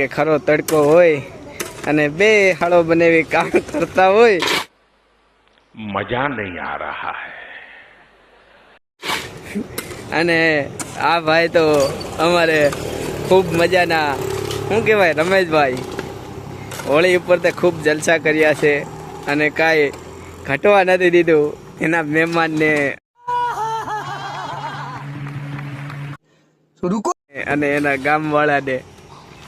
કે ખરો તડકો હોય અને બે હાળો બને કામ કરતા હોય. મજા નહીં આ રહા હૈ. અને આ ભાઈ તો અમારે ખૂબ મજાના શું કહેવાય રમેશભાઈ. હોળી ઉપર તો ખૂબ જલસા કર્યા છે અને કાંઈ ઘટવા નથી દીધું એના મહેમાનને. અને એના ગામવાળાને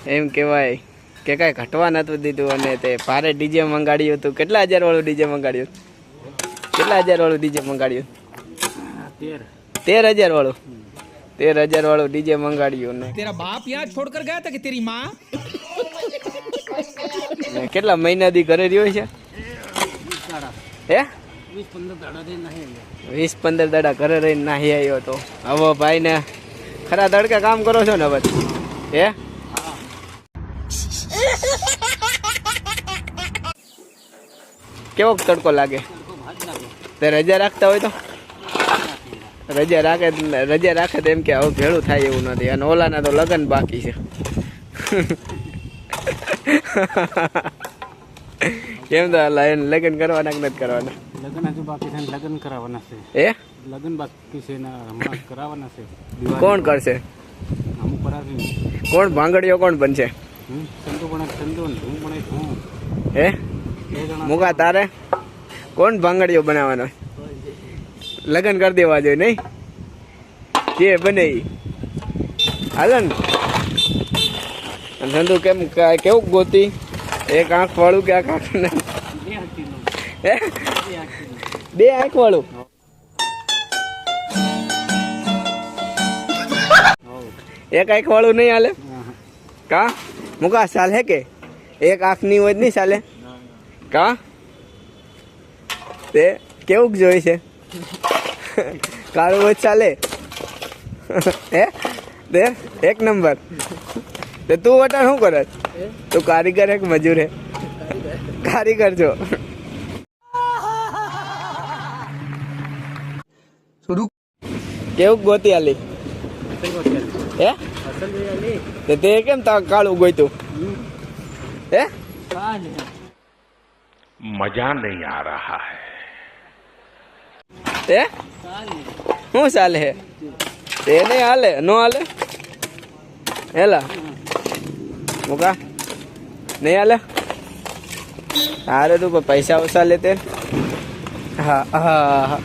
એમ કહેવાય કે કાંઈ ઘટવા નહોતું દીધું અને તે ભારે ડીજે મંગાડ્યું હતું. કેટલા હજાર વાળું ડીજે મંગાડ્યું? કેટલા હજાર વાળું ડીજે મંગાડ્યું? તેર હજાર વાળું તેર હજાર વાળું ડીજે મંગાડ્યું ને. તેરા બાપ યાદ છોડ ગયા હતા કે તેરી માં? કેટલા મહિના દી ઘરે રહ્યો છે? હે? વીસ પંદર દાડા ઘરે રહીને નાહી આવ્યો હતો હવે ભાઈ ને ખરા તડકે કામ કરો છો ને હવે? હે? કેવો તડકો લાગે? તે રજા રાખતા હોય તો? રજા રાખે રજા રાખે તો એમ કે હવે ભેળું થાય એવું નથી. અને ઓલાના તો લગ્ન બાકી છે. કેમ તો લગ્ન કરવાના કે નથી કરવાના? લગ્ન હજુ બાકી છે લગ્ન કરાવવાના છે. એ લગ્ન બાકી છે કરાવવાના છે. કોણ કરશે? કોણ ભાંગડીઓ કોણ બનશે? ચંદુ પણ એક ચંદુ હું પણ એક હું. હે? બે મુકા તારે? કોણ ભાંગડીઓ બનાવવાનો? લગ્ન કરી દેવા જોઈએ નહીં? જે બને હાલો ને. ધંધુ કેમ કેવું ગોતી? એક આંખ વાળું કે આંખ આંખ હે? બે હાથીનું બે આંખ વાળું? એક આંખ વાળું નહીં હાલે? કા? મુકા ચાલે કે એક આંખની હોય નહીં ચાલે કા તે કેવું જોઈ છે કાળું હોય ચાલે હે તે એક નંબર તે તું વટા શું કરે તું કારીગર એક મજૂર હે કારીગર છો કેવું ગોતી આલી હે તો તે કેમ તા કાળું ગોઈતું હે? મજા નહીં આ રહા હે. તે શું ચાલે હે? તે નહીં હાલે નો હાલે? હેલા. મુકા. નહીં હાલે? હારે તું પૈસા ઓછા લે તે. હા હા હા.